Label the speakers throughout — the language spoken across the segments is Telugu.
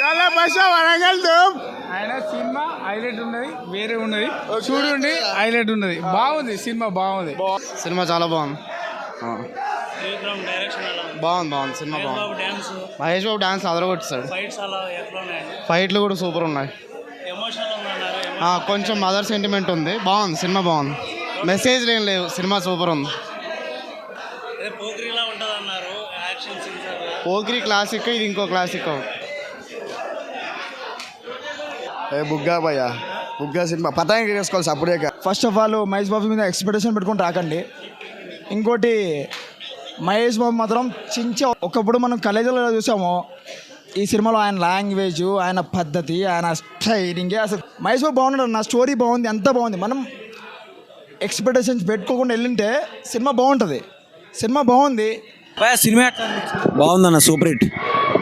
Speaker 1: చాలా భాష వరంగల్ ఆయన సినిమా హైలైట్ ఉన్నది వేరే ఉన్నది. చూడండి హైలైట్ ఉన్నది. బాగుంది సినిమా బాగుంది.
Speaker 2: సినిమా చాలా బాగుంది. బాగుంది బాగుంది సినిమా బాగుంది. మహేష్ బాబు డాన్స్
Speaker 3: అదరగొట్టిస్తాడు
Speaker 2: ఫైట్లు కూడా సూపర్ ఉన్నాయి. కొంచెం మదర్ సెంటిమెంట్ ఉంది. బాగుంది సినిమా బాగుంది. మెసేజ్ ఏం లేవు సినిమా సూపర్ ఉంది. పోక్రీ క్లాసిక్ ఇది ఇంకో క్లాసిక్
Speaker 4: బుగ్గా భయ్యా. బుగ్గా సినిమా. పతాంగి వేసుకోవాలి అప్పుడే
Speaker 5: first of all Mahesh Babu మీద ఎక్స్పెక్టేషన్ పెట్టుకొని రాకండి. ఇంకోటి మహేష్ బాబు మాత్రం చించి ఒకప్పుడు మనం కాలేజీలో చూసాము. ఈ సినిమాలో ఆయన లాంగ్వేజ్ ఆయన పద్ధతి ఆయన స్టైలింగ్ అసలు మహేష్ బాబు బాగున్నాడు నా స్టోరీ బాగుంది అంత బాగుంది. మనం ఎక్స్పెక్టేషన్స్ పెట్టుకోకుండా వెళ్ళింటే సినిమా బాగుంటుంది. సినిమా బాగుంది.
Speaker 6: సినిమా
Speaker 7: బాగుందన్న సూపర్ హిట్.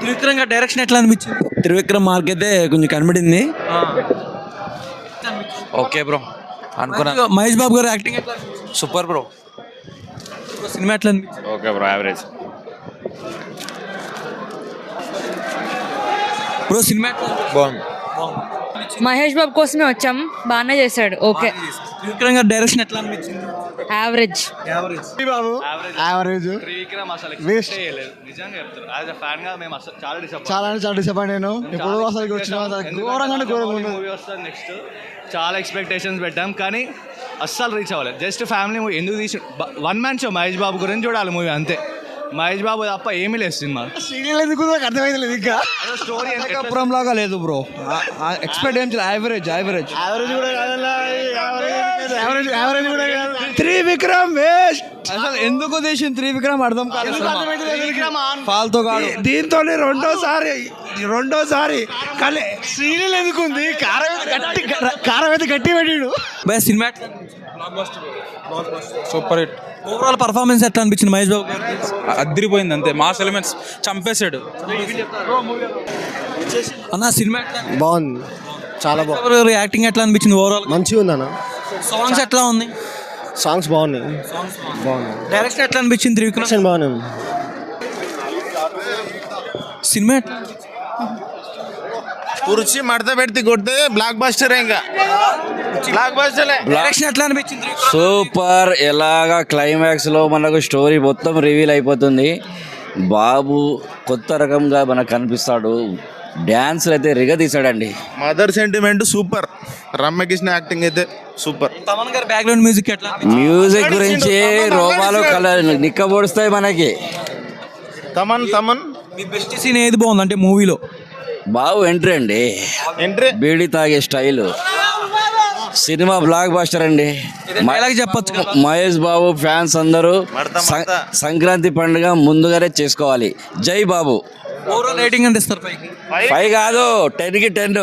Speaker 6: త్రివిక్రమ్ గారి డైరెక్షన్ ఎట్లా అనిపించింది?
Speaker 7: త్రివిక్రమ్ మార్క్ అయితే కొంచెం కనబడింది. Okay bro. అనుకున్నా.
Speaker 6: మహేష్ బాబు గారు యాక్టింగ్ ఎట్లా
Speaker 7: సూపర్ బ్రో.
Speaker 6: సినిమా ఎట్లా
Speaker 8: okay bro average
Speaker 6: bro cinema ఎట్లా
Speaker 7: బాగుంది.
Speaker 9: మహేష్ బాబు కోసమే వచ్చాం. బాగానే చేశాడు. ఓకే.
Speaker 6: త్రివిక్రమ్ గారి డైరెక్షన్ ఎట్లా అనిపించింది?
Speaker 9: Average
Speaker 6: average
Speaker 5: Babu. Average
Speaker 8: Trivikram అసలు
Speaker 5: Waste.
Speaker 8: నిజంగా చెప్తారు యాజ్ అ ఫ్యాన్గా మేము అసలు చాలా డిసప్పాయింట్
Speaker 5: చాలా అంటే చాలా డిసప్పాయింట్ నేను. ఇప్పుడు అసలు వచ్చిన ఘోరంగా అంటే ఘోరంగా
Speaker 8: మూవీ వస్తుంది నెక్స్ట్ చాలా ఎక్స్పెక్టేషన్స్ పెట్టాం. కానీ అస్సలు రీచ్ అవ్వలేదు. జస్ట్ ఫ్యామిలీ మూవీ ఎందుకు తీసి one man show Mahesh Babu గురించి చూడాలి మూవీ అంతే. మహేష్ బాబు తప్ప ఏమీ లేదు సినిమా.
Speaker 5: సీరియల్ ఎందుకు నాకు అర్థమైంది లేదు ఇంకా
Speaker 8: స్టోరీ
Speaker 4: అప్పురం లాగా లేదు బ్రో. ఎక్స్పెక్ట్ ఏం యావరేజ్ యావరేజ్
Speaker 5: యావరేజ్ కూడా
Speaker 4: త్రివిక్రమ్ వేస్ట్ అసలు ఎందుకు తీసిన త్రివిక్రమ్? అర్థం కాలేదు ఫాల్తో కాదు. దీంతో రెండోసారి రెండోసారి
Speaker 5: సీరియల్ ఎందుకు ఉంది? కారం అయితే గట్టి కారం అయితే గట్టి పెట్టాడు.
Speaker 6: భయ cinema
Speaker 7: super hit.
Speaker 6: Overall performance ఎట్లా అనిపించింది మహేష్ బాబు
Speaker 7: అద్దరిపోయింది అంతే మాస్ ఎలిమెంట్స్ చంపేశాడు.
Speaker 6: అన్న సినిమా
Speaker 4: బాగుంది. చాలా బాగుంది
Speaker 6: యాక్టింగ్ ఎట్లా అనిపించింది ఓవరాల్
Speaker 4: మంచిగా ఉంది అన్న.
Speaker 6: సాంగ్స్ ఎట్లా ఉంది?
Speaker 4: సాంగ్స్ బాగున్నాయి. బాగున్నాయి.
Speaker 6: డైరెక్షన్ ఎట్లా అనిపించింది త్రివిక్రమ్?
Speaker 4: బాగున్నాయి
Speaker 6: సినిమా
Speaker 10: కుర్చీ మడత పెడితే కొడితే బ్లాక్ బస్టర్ ఇంకా. బ్లాక్ బస్టర్
Speaker 6: డైరెక్షన్ ఎట్లా అనిపించింది?
Speaker 7: సూపర్ ఎలాగా క్లైమాక్స్లో మనకు స్టోరీ మొత్తం రివీల్ అయిపోతుంది. బాబు కొత్త రకంగా మనకు కనిపిస్తాడు. డ్యాన్స్ అయితే రిగ తీసాడండి
Speaker 10: mother sentiment super. Ramyakrishna acting అయితే super.
Speaker 6: Thaman garu background music ఎట్లా?
Speaker 7: మ్యూజిక్ గురించి రోమాలు కలర్ నిక్కబొడుస్తాయి మనకి.
Speaker 10: తమన్ తమన్.
Speaker 6: మీ బెస్ట్ సీన్ ఏది బాగుంది అంటే మూవీలో?
Speaker 7: బాబు ఎంట్రీ అండి.
Speaker 10: ఎంట్రీ?
Speaker 7: బీడీ తాగే స్టైల్. సినిమా బ్లాక్ బాస్టర్ అండి.
Speaker 6: చెప్పొచ్చు
Speaker 7: మహేష్ బాబు ఫ్యాన్స్ అందరూ. సంక్రాంతి పండుగ ముందుగానే చేసుకోవాలి. జై బాబు.
Speaker 6: ఓవరాల్ రేటింగ్ ఎంత ఇస్తారు పైకి.
Speaker 7: ఫైవ్ కాదు టెన్కి టెన్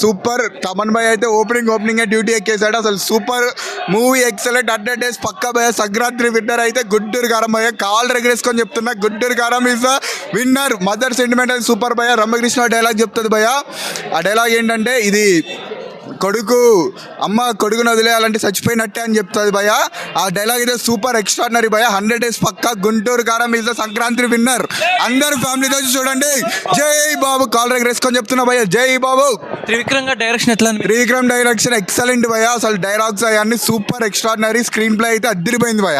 Speaker 4: సూపర్ తమన్ భాయ్ అయితే ఓపెనింగ్ ఓపెనింగ్ డ్యూటీ ఎక్కేసాడు అసలు super movie excellent hundred days పక్కా భయ. సంక్రాంతి విన్నర్ అయితే గుడ్డూరు కారం భయ కాల్ రెగ్రేసుకొని చెప్తున్నా. Guntur Kaaram is the winner mother sentiment అయితే సూపర్ భయ. రమకృష్ణ డైలాగ్ చెప్తుంది భయ. ఆ డైలాగ్ ఏంటంటే ఇది కొడుకు. అమ్మ కొడుకును వదిలేయాలంటే చచ్చిపోయినట్టే అని చెప్తుంది భయ ఆ డైలాగ్ అయితే సూపర్ ఎక్స్ట్రాడినరీ భయ హండ్రెడ్ డేస్ పక్కా Guntur Kaaram is the Sankranti winner అందరు ఫ్యామిలీతో వచ్చి చూడండి. జై బాబు కాల్ రెగ్రేసుకొని చెప్తున్నా భయ జై బాబు.
Speaker 6: త్రివిక్రమ్ డైరెక్షన్ ఎట్లా
Speaker 4: త్రివిక్రమ్ డైరెక్షన్ ఎక్సలెంట్ భయ అసలు డైలాగ్స్ అవన్నీ సూపర్ ఎక్స్ట్రాడినరీ స్క్రీన్ ప్లే అయితే అద్దరిపోయింది భయ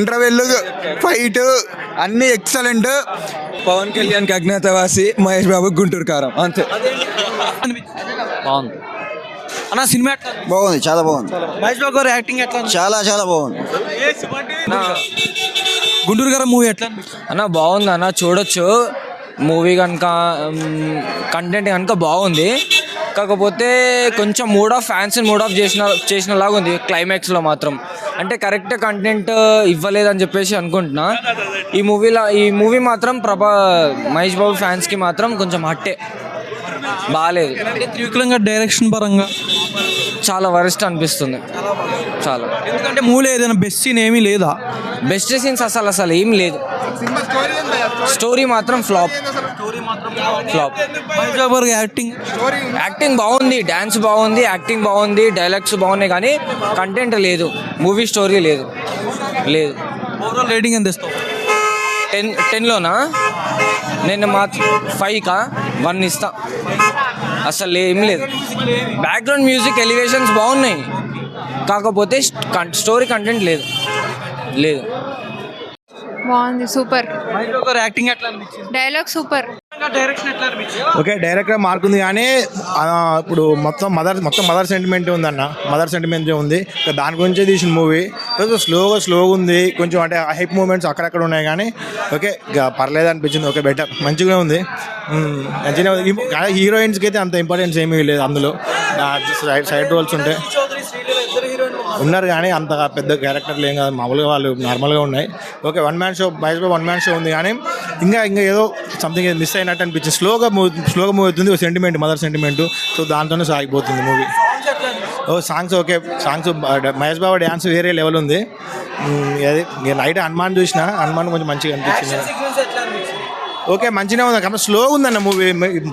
Speaker 4: ఇంటర్వెల్ ఫైట్ అన్ని ఎక్సలెంట్
Speaker 5: పవన్ కళ్యాణ్ అజ్ఞాతవాసి మహేష్ బాబు గుంటూరు కారం. అంతే.
Speaker 7: బాగుంది.
Speaker 6: అన్న సినిమా
Speaker 4: బాగుంది చాలా బాగుంది.
Speaker 6: మహేష్ బాబు గారు యాక్టింగ్ ఎట్లా?
Speaker 4: చాలా చాలా బాగుంది.
Speaker 6: గుంటూరు గారు మూవీ ఎట్లా
Speaker 7: అన్న బాగుంది అన్న చూడొచ్చు. మూవీ కనుక కంటెంట్ కనుక బాగుంది. కాకపోతే కొంచెం mood off fans mood off చేసిన చేసిన లాగా ఉంది క్లైమాక్స్లో మాత్రం. అంటే కరెక్ట్ కంటెంట్ ఇవ్వలేదని చెప్పేసి అనుకుంటున్నా. ఈ మూవీలో ఈ మూవీ మాత్రం ప్రభా మహేష్ బాబు ఫ్యాన్స్కి మాత్రం కొంచెం హట్టే. బాగాలేదు
Speaker 6: అంటే త్రివిక్రమ్ గారి డైరెక్షన్ పరంగా?
Speaker 7: చాలా వరస్ట్ అనిపిస్తుంది. చాలా.
Speaker 6: ఎందుకంటే మూవీలో ఏదైనా బెస్ట్ సీన్ ఏమీ లేదా?
Speaker 7: బెస్ట్ సీన్స్ అసలు అసలు ఏం లేదు. స్టోరీ మాత్రం ఫ్లాప్ ఫ్లాప్
Speaker 6: యాక్టింగ్
Speaker 7: యాక్టింగ్ బాగుంది డ్యాన్స్ బాగుంది యాక్టింగ్ బాగుంది డైలాగ్స్ బాగున్నాయి కానీ కంటెంట్ లేదు. మూవీ స్టోరీ లేదు. లేదు.
Speaker 6: ఓవరాల్ రేటింగ్ ఎంత ఇస్తావు?
Speaker 7: టెన్ టెన్లోనా నేను మా ఫైవ్కా వన్ ఇస్తా.
Speaker 11: అసలు ఏం లేదు. బ్యాక్గ్రౌండ్ మ్యూజిక్ ఎలివేషన్స్ బాగున్నాయి. కాకపోతే స్టోరీ కంటెంట్ లేదు. లేదు.
Speaker 9: బాగుంది super.
Speaker 6: Acting
Speaker 9: dialogue super.
Speaker 8: Okay డైరెక్ట్గా మార్క్ ఉంది కానీ ఇప్పుడు మొత్తం మదర్ మొత్తం మదర్ సెంటిమెంట్ ఉందన్న. మదర్ సెంటిమెంట్ ఉంది. దాని గురించే తీసిన మూవీ కొంచెం స్లోగా స్లోగా ఉంది. కొంచెం అంటే హైప్ మూమెంట్స్ అక్కడక్కడ ఉన్నాయి కానీ ఓకే ఇక పర్లేదు అనిపించింది. ఓకే బెటర్ మంచిగా ఉంది. కానీ హీరోయిన్స్కి అయితే అంత ఇంపార్టెన్స్ ఏమీ లేదు అందులో. సైడ్ రోల్స్ ఉంటాయి ఉన్నారు కానీ అంత పెద్ద క్యారెక్టర్లు ఏం కాదు. మామూలుగా వాళ్ళు నార్మల్గా ఉన్నాయి. Okay one man show Mahesh Babu one man show ఉంది కానీ ఇంకా ఇంకా ఏదో సంథింగ్ మిస్ అయినట్టు అనిపించింది. స్లోగా మూవ్ స్లోగా మూవ్ అవుతుంది సెంటిమెంట్ మదర్ సెంటిమెంట్ సో దాంతోనే సాగిపోతుంది మూవీ ఓ songs okay. Songs Mahesh Babu dance వేరే లెవెల్ ఉంది. అది నైట్ హనుమాన్ చూసిన హనుమాన్ కొంచెం మంచిగా అనిపించింది? ఓకే మంచిగా ఉంది. కానీ స్లో ఉందన్న మూవీ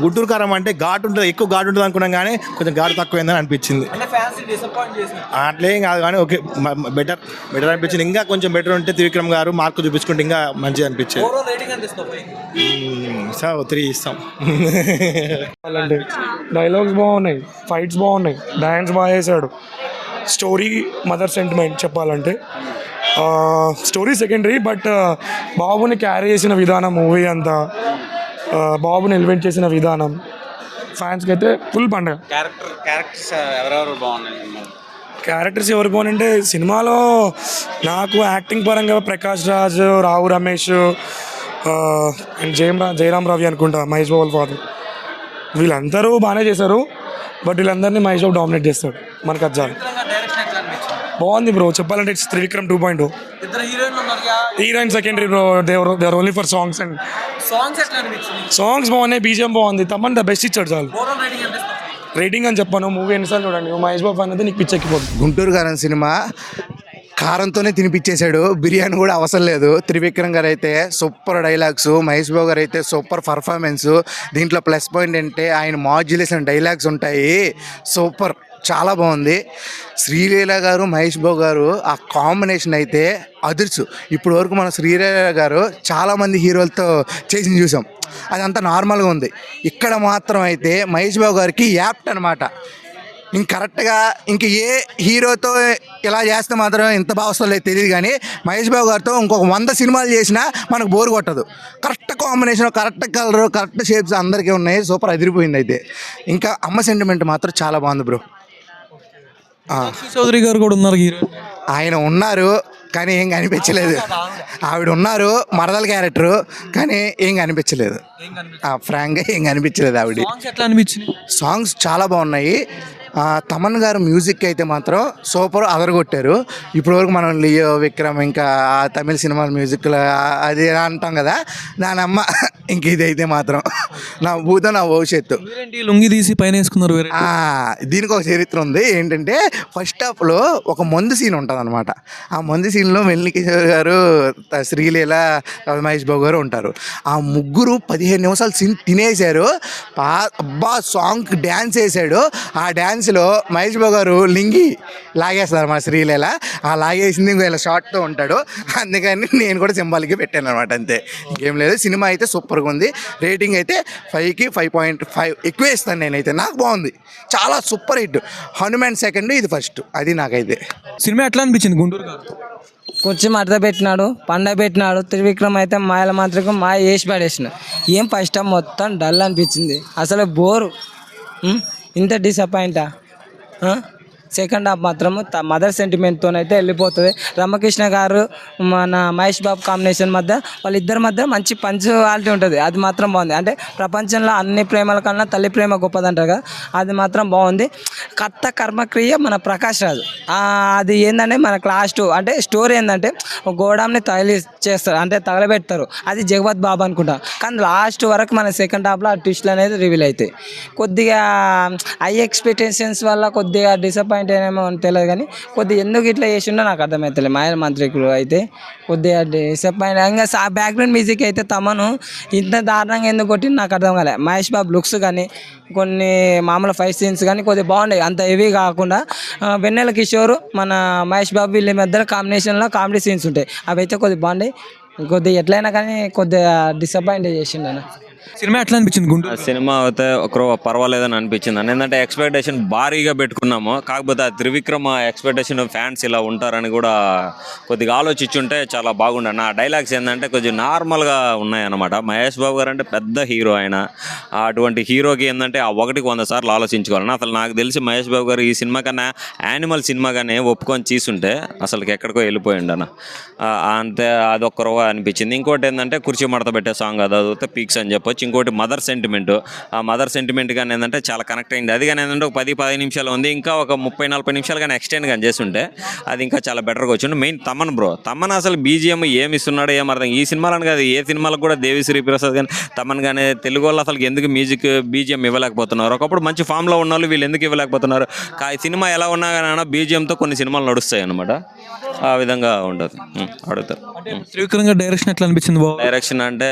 Speaker 8: గుంటూరు కారం అంటే ఘాట్ ఉంటుంది ఎక్కువ ఘాట్ ఉంటుంది అనుకున్నాం కానీ కొంచెం ఘాట్ తక్కువైందని అనిపించింది.
Speaker 6: అంటే ఫ్యాన్స్ డిసప్పాయింట్ చేసింది.
Speaker 8: అట్లేం కాదు కానీ ఓకే బెటర్ బెటర్ అనిపించింది. ఇంకా కొంచెం బెటర్ ఉంటే త్రివిక్రమ్ గారు మార్క్ చూపించుకుంటే ఇంకా మంచిగా అనిపించేది.
Speaker 6: ఓవరాల్ రేటింగ్ ఎంత ఇస్తావు
Speaker 8: సార్ త్రీ ఇస్తాం.
Speaker 12: డైలాగ్స్ బాగున్నాయి ఫైట్స్ బాగున్నాయి డ్యాన్స్ బాగా చేశాడు. స్టోరీ మదర్ సెంటిమెంట్ చెప్పాలంటే. స్టోరీ సెకండరీ బట్ బాబుని క్యారీ చేసిన విధానం మూవీ అంతా బాబుని ఎలివేట్ చేసిన విధానం ఫ్యాన్స్కి అయితే ఫుల్ పండగ.
Speaker 13: క్యారెక్టర్ క్యారెక్టర్స్ ఎవరెవరు బాగున్నాయి
Speaker 12: క్యారెక్టర్స్ ఎవరు పోనంటే సినిమాలో నాకు యాక్టింగ్ పరంగా ప్రకాష్ రాజ్ రావు రమేష్ అండ్ జయరా జయరామ్ రవి అనుకుంటా మహేష్ బాబు ఫాదర్ వీళ్ళందరూ బాగానే చేశారు బట్ వీళ్ళందరినీ మహేష్ బాబు డామినేట్ చేస్తాడు మనకు అది చాలు
Speaker 6: డైరెక్షన్ ఎట్లా అనిపించింది
Speaker 12: బాగుంది బ్రో. చెప్పాలంటే it's Trivikram two point heroine secondary bro they were they were only for songs and
Speaker 6: songs
Speaker 12: బాగున్నాయి బీజిఎం బాగుంది. తమ్మని ద బెస్ట్ ఇచ్చాడు చాలు.
Speaker 6: రేటింగ్
Speaker 12: అని చెప్పాను. మూవీ ఎన్నిసార్లు చూడండి. మహేష్ బాబు అనేది నీకు పిచ్చెక్కిపోతుంది
Speaker 14: గుంటూరు గారం సినిమా కారంతోనే తినిపించేశాడు బిర్యానీ కూడా అవసరం లేదు. త్రివిక్రమ్ గారు అయితే సూపర్ డైలాగ్స్ మహేష్ బాబు గారు అయితే సూపర్ పర్ఫార్మెన్స్ దీంట్లో ప్లస్ పాయింట్ అంటే ఆయన మాడ్యులేషన్ డైలాగ్స్ ఉంటాయి. సూపర్. చాలా బాగుంది. శ్రీలీల గారు మహేష్ బాబు గారు ఆ కాంబినేషన్ అయితే అదుర్సు ఇప్పటి వరకు మన శ్రీలీల గారు చాలామంది హీరోలతో చేసి చూసాం. అదంతా నార్మల్గా ఉంది. ఇక్కడ మాత్రం అయితే మహేష్ బాబు గారికి యాప్ట్ అనమాట ఇంక కరెక్ట్గా ఇంక ఏ హీరోతో ఇలా చేస్తే మాత్రం ఇంత బాగా లేదు తెలియదు కానీ మహేష్ బాబు గారితో ఇంకొక వంద సినిమాలు చేసినా మనకు బోర్ కొట్టదు. Correct combination correct colour correct shapes అందరికీ ఉన్నాయి. సూపర్ అదిరిపోయింది అయితే. ఇంకా అమ్మ సెంటిమెంట్ మాత్రం చాలా బాగుంది బ్రో.
Speaker 6: చౌదరి గారు కూడా ఉన్నారు హీరోయిన్
Speaker 14: ఆయన ఉన్నారు కానీ ఏం కనిపించలేదు. ఆవిడ ఉన్నారు మరదల క్యారెక్టరు కానీ ఏం కనిపించలేదు. ఫ్రాంక్గా ఏం కనిపించలేదు ఆవిడ
Speaker 6: సాంగ్స్ ఎట్లా అనిపించింది
Speaker 14: సాంగ్స్ చాలా బాగున్నాయి. తమన్ గారు మ్యూజిక్ అయితే మాత్రం సూపర్ అదరగొట్టారు. ఇప్పటివరకు మనం లియో విక్రమ్ ఇంకా తమిళ సినిమాల మ్యూజిక్లో అది అంటాం కదా దాని అమ్మ ఇంక ఇదైతే మాత్రం నా భూతం నా భవిష్యత్తు.
Speaker 6: మీరేంటి లుంగి తీసి పైన వేసుకున్నారు వేరే?
Speaker 14: ఆ, దీనికి ఒక చరిత్ర ఉంది. ఏంటంటే ఫస్ట్ హాఫ్లో ఒక మందు సీన్ ఉంటుంది అనమాట ఆ మందు సీన్లో మెల్లి కిషోర్ గారు త- శ్రీలీల మహేష్ బాబు గారు ఉంటారు. ఆ ముగ్గురు పదిహేను నిమిషాలు సీన్ తినేశారు. పా అబ్బా సాంగ్ డ్యాన్స్ వేసాడు ఆ డ్యాన్స్లో మహేష్ బాబు గారు లింగి లాగేస్తారు మా శ్రీలీల. ఆ లాగేసింది ఇంకో ఇలా షార్ట్తో ఉంటాడు. అందుకని నేను కూడా సింబాల్కి పెట్టాను అనమాట అంతే. ఇంకేం లేదు సినిమా అయితే సూపర్గా ఉంది రేటింగ్ అయితే ఫైవ్కి ఫైవ్ పాయింట్ ఫైవ్ ఎక్కువ ఇస్తాను నేనైతే. నాకు బాగుంది. చాలా సూపర్ హిట్. హనుమాన్ సెకండ్ ఇది ఫస్ట్. అది నాకైతే.
Speaker 6: సినిమా ఎట్లా అనిపించింది గుంటూరు గారు?
Speaker 11: కొంచెం అర్థ పెట్టినాడు పండ పెట్టినాడు త్రివిక్రమ్ అయితే మాయల మాత్రం మాయ వేసి పడేసిన. ఏం ఫస్ట్ టైం మొత్తం డల్ అనిపించింది. అసలు బోరు? ఇంత డిసప్పాయింటా సెకండ్ హాఫ్ మాత్రం మదర్ సెంటిమెంట్తో అయితే వెళ్ళిపోతుంది. రమకృష్ణ గారు మన మహేష్ బాబు కాంబినేషన్ మధ్య వాళ్ళిద్దరి మధ్య మంచి పంచువాలిటీ ఉంటుంది. అది మాత్రం బాగుంది. అంటే ప్రపంచంలో అన్ని ప్రేమల కన్నా తల్లి ప్రేమ గొప్పదంటారు కదా అది మాత్రం బాగుంది. కర్త కర్మక్రియ మన ప్రకాష్ రాజు. అది ఏంటంటే మనకు లాస్ట్ అంటే స్టోరీ ఏంటంటే గోడాంని తగిలి చేస్తారు అంటే తగలబెడతారు. అది జగవత్ బాబు అనుకుంటా. కానీ లాస్ట్ వరకు మన సెకండ్ హాఫ్లో ఆ ట్విస్ట్లు అనేది రివీల్ అవుతాయి కొద్దిగా హై ఎక్స్పెక్టేషన్స్ వల్ల కొద్దిగా డిసప్పాయింట్ పాయింట్ అని తెలియదు కానీ కొద్దిగా ఎందుకు ఇట్లా చేసిండో నాకు అర్థమవుతలేదు మాయల మంత్రికులు అయితే కొద్దిగా డిసప్పాయింట్ ఇంకా బ్యాక్గ్రౌండ్ మ్యూజిక్ అయితే తమను ఇంత దారుణంగా ఎందుకు కొట్టి నాకు అర్థం కాలే. మహేష్ బాబు లుక్స్ కానీ కొన్ని మామూలు ఫైవ్ సీన్స్ కానీ కొద్దిగా బాగున్నాయి. అంత హెవీ కాకుండా వెన్నెల కిషోర్ మన మహేష్ బాబు వీళ్ళ మధ్యలో కాంబినేషన్లో కామెడీ సీన్స్ ఉంటాయి. అవి అయితే కొద్దిగా బాగున్నాయి. కొద్దిగా ఎట్లయినా కానీ కొద్దిగా డిసప్పాయింట్ చేసిండు అన్న
Speaker 6: సినిమా ఎట్లా అనిపించింది గుంటూరు
Speaker 15: సినిమా అయితే ఒక పర్వాలేదని అనిపించింది. అని ఏంటంటే ఎక్స్పెక్టేషన్ భారీగా పెట్టుకున్నాము. కాకపోతే ఆ త్రివిక్రమ ఎక్స్పెక్టేషన్ ఫ్యాన్స్ ఇలా ఉంటారని కూడా కొద్దిగా ఆలోచించుంటే చాలా బాగుండే. నా డైలాగ్స్ ఏంటంటే కొంచెం నార్మల్గా ఉన్నాయన్నమాట. మహేష్ బాబు గారు అంటే పెద్ద హీరో ఆయన. అటువంటి హీరోకి ఏంటంటే ఆ ఒకటికి వంద సార్లు ఆలోచించుకోవాలని అసలు నాకు తెలిసి మహేష్ బాబు గారు ఈ సినిమా కన్నా యానిమల్ సినిమా కానీ ఒప్పుకొని తీసుంటే అసలుకి ఎక్కడికో వెళ్ళిపోయిండు అన్న. అంతే అదొక ఒక్కరో అనిపించింది. ఇంకోటి ఏంటంటే కుర్చీ మడత పెట్టే సాంగ్ అది అదితే పీక్స్ అని చెప్పి చెప్పొచ్చు ఇంకోటి మదర్ సెంటిమెంట్. ఆ మదర్ సెంటిమెంట్ కానీ ఏంటంటే చాలా కనెక్ట్ అయింది. అది కానీ ఏంటంటే ఒక పది పదిహేను నిమిషాలు ఉంది. ఇంకా ఒక ముప్పై నలభై నిమిషాలు కానీ ఎక్స్టెండ్ కానీ చేస్తుంటే అది ఇంకా చాలా బెటర్గా వచ్చింది. మెయిన్ తమన్ బ్రో తమన్ అసలు బీజిఎం ఏమి ఇస్తున్నాడో ఏం అర్థం. ఈ సినిమాలను కాదు ఏ సినిమాలకు కూడా దేవిశ్రీ ప్రసాద్ కానీ తమన్ కానీ తెలుగు వాళ్ళు అసలు ఎందుకు మ్యూజిక్ బీజిఎం ఇవ్వలేకపోతున్నారు? ఒకప్పుడు మంచి ఫామ్లో ఉన్న వాళ్ళు వీళ్ళు ఎందుకు ఇవ్వలేకపోతున్నారు? సినిమా ఎలా ఉన్నా కానీ బీజిఎంతో కొన్ని సినిమాలు నడుస్తాయి అనమాట ఆ విధంగా ఉండదు అడుగుతారు.
Speaker 6: డైరెక్షన్ ఎట్లా అనిపించింది
Speaker 15: డైరెక్షన్ అంటే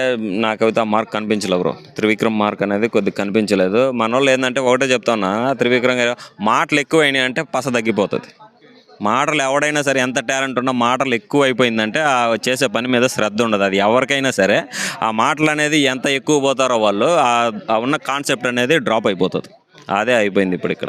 Speaker 15: నాకైతే ఆ మార్క్ కనిపించలేదు బ్రో. త్రివిక్రమ్ మార్క్ అనేది కొద్దిగా కనిపించలేదు. మన వాళ్ళు ఏంటంటే ఒకటే చెప్తున్నా త్రివిక్రమ్ గారు మాటలు ఎక్కువైనాయి అంటే పస తగ్గిపోతుంది. మాటలు ఎవడైనా సరే ఎంత టాలెంట్ ఉన్నా మాటలు ఎక్కువ అయిపోయిందంటే ఆ చేసే పని మీద శ్రద్ధ ఉండదు. అది ఎవరికైనా సరే ఆ మాటలు అనేది ఎంత ఎక్కువ పోతారో వాళ్ళు ఆ- ఆ ఉన్న కాన్సెప్ట్ అనేది డ్రాప్ అయిపోతుంది. అదే అయిపోయింది ఇప్పుడు ఇక్కడ.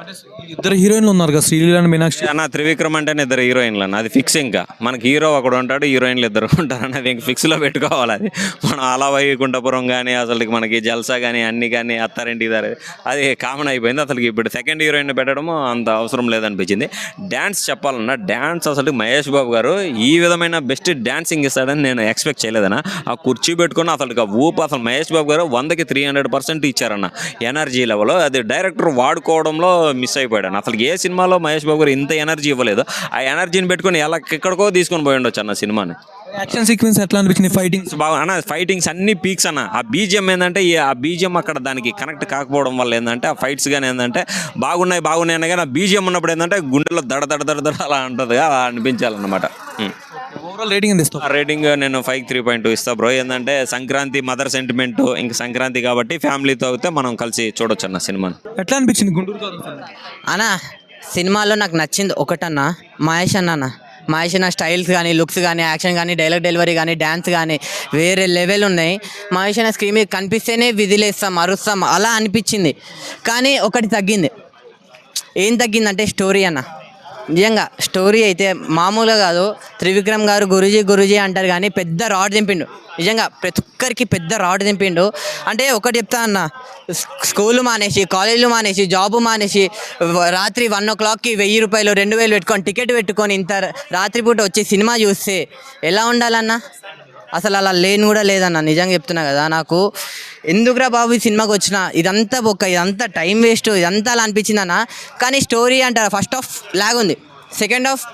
Speaker 6: ఇద్దరు హీరోయిన్లు ఉన్నారు కదా శ్రీలీల అండ్ మీనాక్షి.
Speaker 15: అన్న త్రివిక్రమ్ అంటేనే ఇద్దరు హీరోయిన్లు అన్న. అది ఫిక్స్ ఇంకా. మనకి హీరో ఒకడు ఉంటాడు హీరోయిన్లు ఇద్దరు ఉంటారు అన్నది ఇంక ఫిక్స్లో పెట్టుకోవాలి అది. మనం అలా వైకుంఠపురం కానీ అసలు మనకి జల్సా కానీ అన్ని కానీ అత్తారింటి ఇదారు అది కామన్ అయిపోయింది అసలు ఇప్పుడు సెకండ్ హీరోయిన్ పెట్టడం అంత అవసరం లేదనిపించింది. డ్యాన్స్ చెప్పాలన్నా డ్యాన్స్ అసలు మహేష్ బాబు గారు ఈ విధమైన బెస్ట్ డ్యాన్సింగ్ ఇస్తాడని నేను ఎక్స్పెక్ట్ చేయలేదన్న. ఆ కుర్చీ పెట్టుకుని అసలు ఆ ఊపు అసలు మహేష్ బాబు గారు వందకి త్రీ హండ్రెడ్ పర్సెంట్ ఇచ్చారన్న. ఎనర్జీ లెవెల్ అది డైరెక్టర్ వాడుకోవడంలో మిస్ అయిపోయాడు. అసలు ఏ సినిమాలో మహేష్ బాబు గారు ఇంత ఎనర్జీ ఇవ్వలేదు. ఆ ఎనర్జీని పెట్టుకుని ఎలా ఎక్కడికో తీసుకొని పోయి ఉండొచ్చు అన్న సినిమాని.
Speaker 6: యాక్షన్ సీక్వెన్స్ ఎట్లా అనిపించింది ఫైటింగ్స్
Speaker 15: బాగా అన్న ఫైటింగ్స్ అన్ని పీక్స్ అన్న. ఆ బీజిఎం ఏంటంటే ఈ- ఆ బీజిఎం అక్కడ దానికి కనెక్ట్ కాకపోవడం వల్ల ఏంటంటే ఆ ఫైట్స్ కానీ ఏంటంటే బాగున్నాయి బాగున్నాయి అన్న కానీ ఆ బీజిఎం ఉన్నప్పుడు ఏంటంటే గుండెలో దడ దడ దడ దడ అలా ఉంటుంది అలా అనిపించాలన్నమాట.
Speaker 6: ఓవరాల్ రేటింగ్ ఎంత ఇస్తావు
Speaker 15: ఆ రేటింగ్ నేను ఫైవ్ త్రీ పాయింట్ టూ ఇస్తా బ్రో ఏంటంటే సంక్రాంతి మదర్ సెంటిమెంట్ ఇంక సంక్రాంతి కాబట్టి ఫ్యామిలీతో అయితే మనం కలిసి చూడొచ్చు అన్న సినిమాని.
Speaker 6: ఎట్లా అనిపించింది గుంటూరు గారు
Speaker 16: అన్న సినిమాలో నాకు నచ్చింది ఒకటన్నా మహేష్ అన్న అన్న మహేష్ అన్న స్టైల్స్ కానీ లుక్స్ కానీ యాక్షన్ కానీ డైలాగ్ డెలివరీ కానీ డ్యాన్స్ కానీ వేరే లెవెల్ ఉన్నాయి. మహేష్ అన్న స్క్రీన్ మీద కనిపిస్తేనే విధిలేస్తాం అరుస్తాం అలా అనిపించింది. కానీ ఒకటి తగ్గింది. ఏం తగ్గిందంటే స్టోరీ అన్న. నిజంగా స్టోరీ అయితే మామూలుగా కాదు. త్రివిక్రమ్ గారు గురుజీ గురుజీ అంటారు కానీ పెద్ద రాడ్ దింపిండు. నిజంగా ప్రతి ఒక్కరికి పెద్ద రాడ్ దింపిండు. అంటే ఒకటి చెప్తా అన్న స్కూల్ మానేసి కాలేజీలు మానేసి జాబ్ మానేసి రాత్రి వన్ ఓ క్లాక్కి వెయ్యి రూపాయలు రెండు వేలు పెట్టుకొని టికెట్ పెట్టుకొని ఇంత రాత్రిపూట వచ్చి సినిమా చూస్తే ఎలా ఉండాలన్నా? అసలు అలా లేని కూడా లేదన్న నిజంగా చెప్తున్నా కదా. నాకు ఎందుకురా బాబు ఈ సినిమాకి వచ్చిన? ఇదంతా బొక్క ఇదంతా టైం వేస్ట్ ఇదంతా అలా అనిపించింది అన్న కానీ స్టోరీ అంటారా ఫస్ట్ ఆఫ్ లాగ్ ఉంది. సెకండ్ ఆఫ్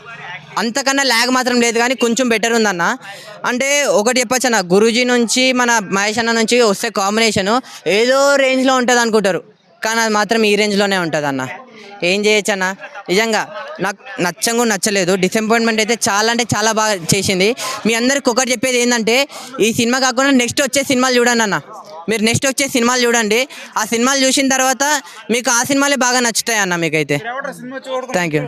Speaker 16: అంతకన్నా ల్యాగ్ మాత్రం లేదు కానీ కొంచెం బెటర్ ఉందన్న. అంటే ఒకటి చెప్పచ్చు అన్న గురూజీ నుంచి మన మహేష్ అన్న నుంచి వస్తే కాంబినేషన్ ఏదో రేంజ్లో ఉంటుంది అనుకుంటారు కానీ అది మాత్రం ఈ రేంజ్లోనే ఉంటుంది అన్న ఏం చేయొచ్చు అన్న? నిజంగా నాకు నచ్చంగా నచ్చలేదు. డిసప్పాయింట్మెంట్ అయితే చాలా అంటే చాలా బాగా చేసింది. మీ అందరికి ఒకటి చెప్పేది ఏంటంటే ఈ సినిమా కాకుండా నెక్స్ట్ వచ్చే సినిమాలు చూడండి అన్న. మీరు నెక్స్ట్ వచ్చే సినిమాలు చూడండి. ఆ సినిమాలు చూసిన తర్వాత మీకు ఆ సినిమాలే బాగా నచ్చుతాయి అన్న మీకైతే. Thank you